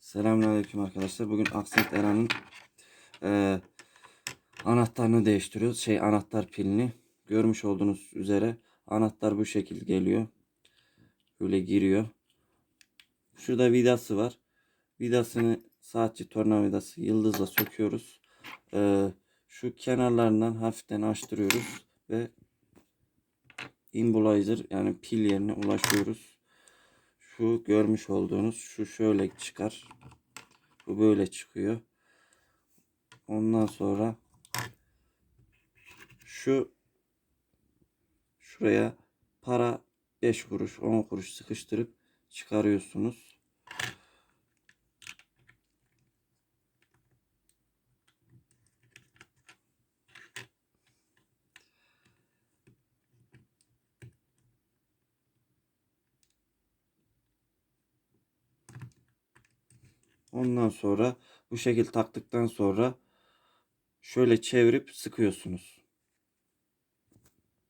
Selamünaleyküm arkadaşlar. Bugün Aksent Era'nın eee, anahtarını değiştiriyoruz. Şey anahtar pilini. Görmüş olduğunuz üzere anahtar bu şekil geliyor. Böyle giriyor. Şurada vidası var. Vidasını saatçi tornavidası yıldızla söküyoruz. Eee, şu kenarlarından hafiften açtırıyoruz ve immobilizer yani pil yerine ulaşıyoruz. Şu görmüş olduğunuz şu şöyle çıkar. Bu böyle çıkıyor. Ondan sonra şu şuraya para 5 kuruş 10 kuruş sıkıştırıp çıkarıyorsunuz. Ondan sonra bu şekil taktıktan sonra şöyle çevirip sıkıyorsunuz.